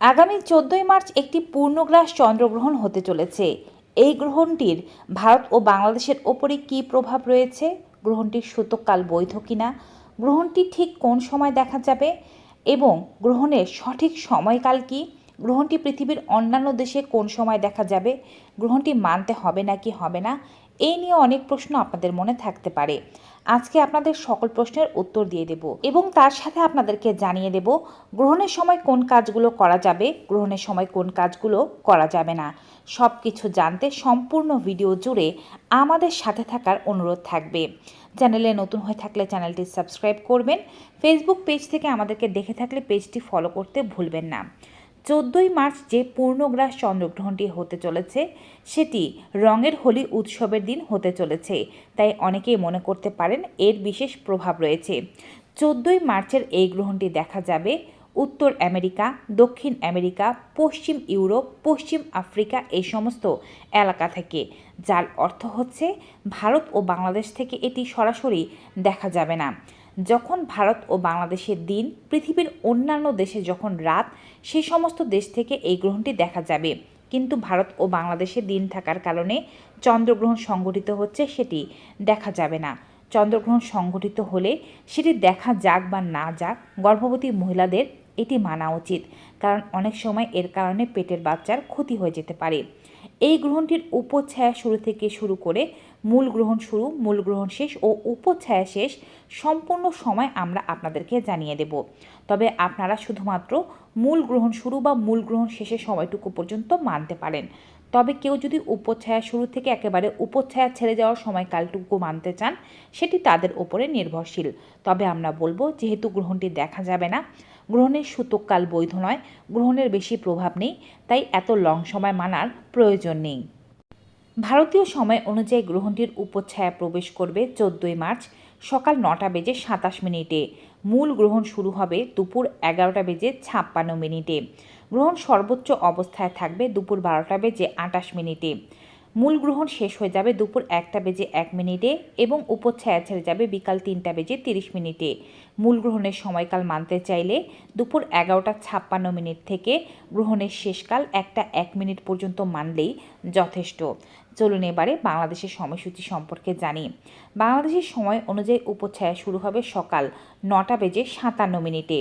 আগামী চোদ্দই মার্চ একটি পূর্ণগ্রাস চন্দ্রগ্রহণ হতে চলেছে। এই গ্রহণটির ভারত ও বাংলাদেশের ওপরে কী প্রভাব রয়েছে? গ্রহণটির সূতককাল বৈধ কিনা? গ্রহণটি ঠিক কোন সময় দেখা যাবে? এবং গ্রহণের সঠিক সময়কাল কি? গ্রহণটি পৃথিবীর অন্যান্য দেশে কোন সময় দেখা যাবে? গ্রহণটি মানতে হবে নাকি হবে না? এই নিয়ে অনেক প্রশ্ন আপনাদের মনে থাকতে পারে। আজকে আপনাদের সকল প্রশ্নের উত্তর দিয়ে দেব এবং তার সাথে আপনাদেরকে জানিয়ে দেব গ্রহণের সময় কোন কাজগুলো করা যাবে, গ্রহণের সময় কোন কাজগুলো করা যাবে না। সব কিছু জানতে সম্পূর্ণ ভিডিও জুড়ে আমাদের সাথে থাকার অনুরোধ থাকবে। চ্যানেলে নতুন হয়ে থাকলে চ্যানেলটি সাবস্ক্রাইব করবেন। ফেসবুক পেজ থেকে আমাদেরকে দেখে থাকলে পেজটি ফলো করতে ভুলবেন না। চোদ্দোই মার্চ যে পূর্ণগ্রাস চন্দ্রগ্রহণটি হতে চলেছে, সেটি রঙের হোলি উৎসবের দিন হতে চলেছে। তাই অনেকেই মনে করতে পারেন এর বিশেষ প্রভাব রয়েছে। চোদ্দোই মার্চের এই গ্রহণটি দেখা যাবে উত্তর আমেরিকা, দক্ষিণ আমেরিকা, পশ্চিম ইউরোপ, পশ্চিম আফ্রিকা এই সমস্ত এলাকা থেকে। যার অর্থ হচ্ছে, ভারত ও বাংলাদেশ থেকে এটি সরাসরি দেখা যাবে না। যখন ভারত ও বাংলাদেশের দিন, পৃথিবীর অন্যান্য দেশে যখন রাত, সেই সমস্ত দেশ থেকে এই গ্রহণটি দেখা যাবে। কিন্তু ভারত ও বাংলাদেশে দিন থাকার কারণে চন্দ্রগ্রহণ সংঘটিত হচ্ছে সেটি দেখা যাবে না। চন্দ্রগ্রহণ সংঘটিত হলে সেটি দেখা যাক বা না যাক, গর্ভবতী মহিলাদের এটি মানা উচিত। কারণ অনেক সময় এর কারণে পেটের বাচ্চার ক্ষতি হয়ে যেতে পারে। এই গ্রহণটির উপছায়া শুরু থেকে শুরু করে মূল গ্রহণ শুরু মূল গ্রহণ শেষ ও উপছায়া শেষ সম্পূর্ণ সময় আমরা আপনাদেরকে জানিয়ে দেব। তবে আপনারা শুধুমাত্র মূল গ্রহণ শুরু বা মূল গ্রহণ শেষের সময়টুকু পর্যন্ত মানতে পারেন। তবে কেউ যদি উপচ্ছায়া শুরু থেকে একেবারে উপচ্ছায়া ছেড়ে যাওয়ার সময়কালটুকু মানতে চান, সেটি তাদের ওপরে নির্ভরশীল। তবে আমরা বলব, যেহেতু গ্রহণটি দেখা যাবে না, গ্রহণের সূতককাল বৈধ নয়, গ্রহণের বেশি প্রভাব নেই, তাই এত লং সময় মানার প্রয়োজন নেই। ভারতীয় সময় অনুযায়ী গ্রহণটির উপচ্ছায়া প্রবেশ করবে চোদ্দোই মার্চ সকাল নটা বেজে সাতাশ মিনিটে। মূল গ্রহণ শুরু হবে দুপুর এগারোটা বেজে ছাপ্পান্ন মিনিটে। গ্রহণ সর্বোচ্চ অবস্থায় থাকবে দুপুর বারোটা বেজে আটাশ মিনিটে। মূল গ্রহণ শেষ হয়ে যাবে দুপুর একটা বেজে এক মিনিটে এবং উপচ্ছায়া ছেড়ে যাবে বিকাল তিনটা বেজে তিরিশ মিনিটে। মূল গ্রহণের সময়কাল মানতে চাইলে দুপুর এগারোটা ছাপ্পান্ন মিনিট থেকে গ্রহণের শেষকাল একটা এক মিনিট পর্যন্ত মানলেই যথেষ্ট। চলুন এবারে বাংলাদেশের সময়সূচি সম্পর্কে জানি। বাংলাদেশের সময় অনুযায়ী উপচ্ছায়া শুরু হবে সকাল নটা বেজে সাতান্ন মিনিটে।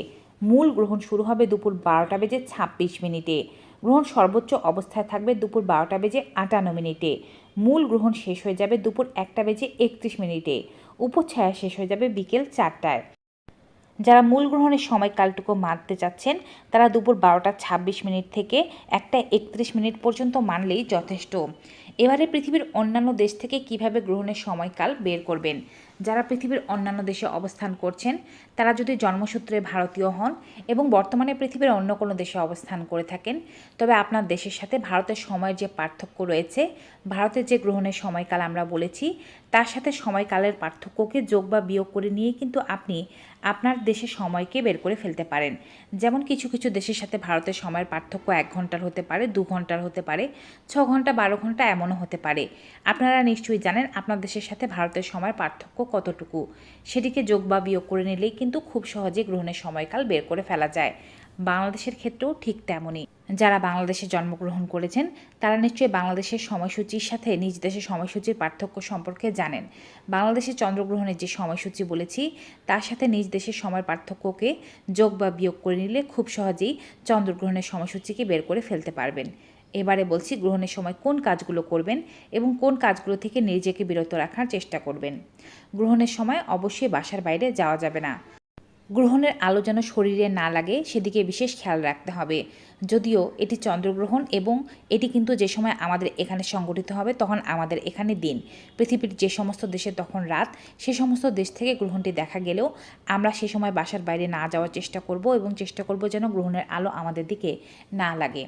মূল গ্রহণ শুরু হবে দুপুর বারোটা বেজে ছাব্বিশ মিনিটে। গ্রহণ সর্বোচ্চ অবস্থায় থাকবে দুপুর বারোটা বেজে আটান্ন মিনিটে। মূল গ্রহণ শেষ হয়ে যাবে দুপুর একটা বেজে একত্রিশ মিনিটে। উপচ্ছায়া শেষ হয়ে যাবে বিকেল চারটায়। যারা মূল গ্রহণের সময়কালটুকু মানতে চাচ্ছেন, তারা দুপুর বারোটা ছাব্বিশ মিনিট থেকে একটা একত্রিশ মিনিট পর্যন্ত মানলেই যথেষ্ট। এবারে পৃথিবীর অন্যান্য দেশ থেকে কীভাবে গ্রহণের সময়কাল বের করবেন? যারা পৃথিবীর অন্যান্য দেশে অবস্থান করছেন, তারা যদি জন্মসূত্রে ভারতীয় হন এবং বর্তমানে পৃথিবীর অন্য কোনো দেশে অবস্থান করে থাকেন, তবে আপনার দেশের সাথে ভারতের সময়ের যে পার্থক্য রয়েছে, ভারতের যে গ্রহণের সময়কাল আমরা বলেছি, তার সাথে সময়কালের পার্থক্যকে যোগ বা বিয়োগ করে নিয়ে কিন্তু আপনি আপনার দেশের সময়কে বের করে ফেলতে পারেন। যেমন কিছু কিছু দেশের সাথে ভারতের সময়ের পার্থক্য এক ঘণ্টার হতে পারে, দু ঘণ্টার হতে পারে, ছ ঘণ্টা, বারো ঘণ্টা এমনও হতে পারে। আপনারা নিশ্চয়ই জানেন আপনার দেশের সাথে ভারতের সময়ের পার্থক্য কতটুকু। সেটিকে যোগ বা বিয়োগ করে নিলেই কিন্তু খুব সহজে গ্রহণের সময়কাল বের করে ফেলা যায়। বাংলাদেশের ক্ষেত্রেও ঠিক তেমনই। যারা বাংলাদেশে জন্মগ্রহণ করেছেন, তারা নিশ্চয়ই বাংলাদেশের সময়সূচির সাথে নিজ দেশের সময়সূচির পার্থক্য সম্পর্কে জানেন। বাংলাদেশের চন্দ্রগ্রহণের যে সময়সূচি বলেছি, তার সাথে নিজ দেশের সময়ের পার্থক্যকে যোগ বা বিয়োগ করে নিলে খুব সহজেই চন্দ্রগ্রহণের সময়সূচিকে বের করে ফেলতে পারবেন। এবারে বলছি গ্রহণের সময় কোন কাজগুলো করবেন এবং কোন কাজগুলো থেকে নিজেকে বিরত রাখার চেষ্টা করবেন। গ্রহণের সময় অবশ্যই বাসার বাইরে যাওয়া যাবে না। গ্রহণের আলো যেন শরীরে না লাগে, সেদিকে বিশেষ খেয়াল রাখতে হবে। যদিও এটি চন্দ্রগ্রহণ এবং এটি কিন্তু যে সময় আমাদের এখানে সংগঠিত হবে, তখন আমাদের এখানে দিন। পৃথিবীর যে সমস্ত দেশে তখন রাত, সে সমস্ত দেশ থেকে গ্রহণটি দেখা গেলেও আমরা সে সময় বাসার বাইরে না যাওয়ার চেষ্টা করব এবং চেষ্টা করব যেন গ্রহণের আলো আমাদের দিকে না লাগে।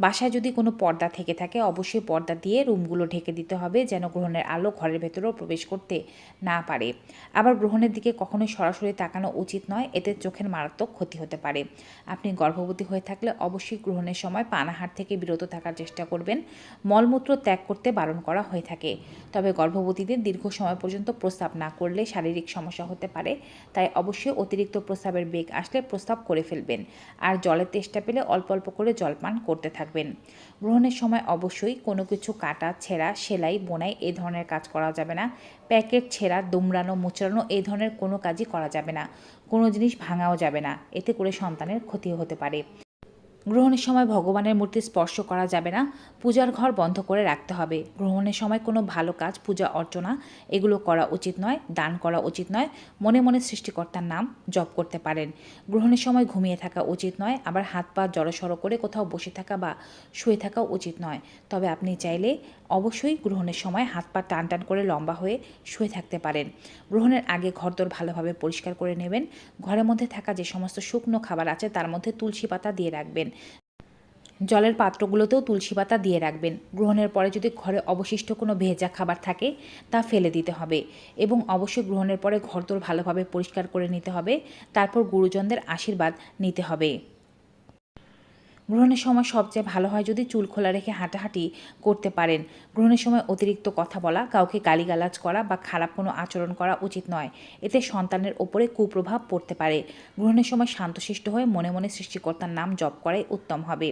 বাসায় যদি কোনো পর্দা থেকে থাকে, অবশ্যই পর্দা দিয়ে রুমগুলো ঢেকে দিতে হবে যেন গ্রহণের আলো ঘরের ভেতরেও প্রবেশ করতে না পারে। আবার গ্রহণের দিকে কখনোই সরাসরি তাকানো উচিত নয়, এতে চোখের মারাত্মক ক্ষতি হতে পারে। আপনি গর্ভবতী হয়ে থাকলে অবশ্যই গ্রহণের সময় পানাহার থেকে বিরত থাকার চেষ্টা করবেন। মলমূত্র ত্যাগ করতে বারণ করা হয়ে থাকে। তবে গর্ভবতীদের দীর্ঘ সময় পর্যন্ত প্রস্রাব না করলে শারীরিক সমস্যা হতে পারে, তাই অবশ্যই অতিরিক্ত প্রস্রাবের বেগ আসলে প্রস্রাব করে ফেলবেন। আর জলের তেষ্টা পেলে অল্প অল্প করে জল পান করতে থাকবেন গ্রহণের সময় অবশ্যই কোনো কিছু কাটা, ছেঁড়া, সেলাই, বোনাই এই ধরনের কাজ করা যাবে না। প্যাকেট, ছেঁড়া, দুমড়ানো, মোচড়ানো এই ধরনের কোনো কাজই করা যাবে না। কোনো জিনিস ভাঙাও যাবে না। এতে করে সন্তানের ক্ষতি হতে পারে। গ্রহণের সময় ভগবানের মূর্তি স্পর্শ করা যাবে না। পূজার ঘর বন্ধ করে রাখতে হবে। গ্রহণের সময় কোনো ভালো কাজ, পূজা, অর্চনা এগুলো করা উচিত নয়, দান করা উচিত নয়। মনে মনে সৃষ্টিকর্তার নাম জপ করতে পারেন। গ্রহণের সময় ঘুমিয়ে থাকা উচিত নয়, আবার হাত পা জড়সড়ো করে কোথাও বসে থাকা বা শুয়ে থাকা উচিত নয়। তবে আপনি চাইলে অবশ্যই গ্রহণের সময় হাত পা টান টান করে লম্বা হয়ে শুয়ে থাকতে পারেন। গ্রহণের আগে ঘরদোর ভালোভাবে পরিষ্কার করে নেবেন। ঘরের মধ্যে থাকা যে সমস্ত শুকনো খাবার আছে, তার মধ্যে তুলসী পাতা দিয়ে রাখবেন। জলের পাত্রগুলোতেও তুলসী পাতা দিয়ে রাখবেন। গ্রহণের পরে যদি ঘরে অবশিষ্ট কোনো ভেজা খাবার থাকে, তা ফেলে দিতে হবে এবং অবশ্যই গ্রহণের পরে ঘরদোর ভালোভাবে পরিষ্কার করে নিতে হবে। তারপর গুরুজনদের আশীর্বাদ নিতে হবে। গ্রহণের সময় সবচেয়ে ভালো হয় যদি চুল খোলা রেখে হাঁটাহাঁটি করতে পারেন। গ্রহণের সময় অতিরিক্ত কথা বলা, কাউকে গালিগালাজ করা বা খারাপ কোনো আচরণ করা উচিত নয়। এতে সন্তানের ওপরে কুপ্রভাব পড়তে পারে। গ্রহণের সময় শান্তশিষ্ট হয়ে মনে মনে সৃষ্টিকর্তার নাম জপ করাই উত্তম হবে।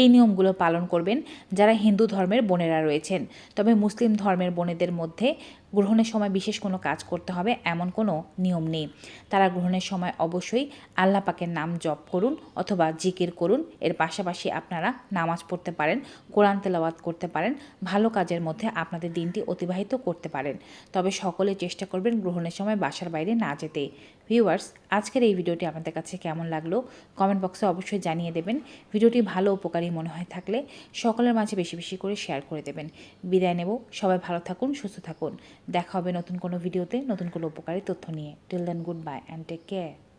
এই নিয়মগুলো পালন করবেন যারা হিন্দু ধর্মের বোনেরা রয়েছেন। তবে মুসলিম ধর্মের বোনেদের মধ্যে গ্রহণের সময় বিশেষ কোনো কাজ করতে হবে এমন কোনো নিয়ম নেই। তারা গ্রহণের সময় অবশ্যই আল্লাহ পাকের নাম জপ করুন অথবা জিকির করুন। এর পাশাপাশি আপনারা নামাজ পড়তে পারেন, কোরআন তেলাওয়াত করতে পারেন, ভালো কাজের মধ্যে আপনাদের দিনটি অতিবাহিত করতে পারেন। তবে সকলে চেষ্টা করবেন গ্রহণের সময় বাসার বাইরে না যেতে। ভিউয়ার্স, আজকের এই ভিডিওটি আপনাদের কাছে কেমন লাগল? কমেন্ট বক্সে অবশ্যই জানিয়ে দেবেন। ভিডিওটি ভালো, উপকারী মনে হয় থাকলে সকলের মাঝে বেশি বেশি করে শেয়ার করে দেবেন। বিদায় নেব। সবাই ভালো থাকুন, সুস্থ থাকুন। দেখা হবে নতুন কোনো ভিডিওতে, নতুন কোনো উপকারী তথ্য নিয়ে। Till then good bye and take care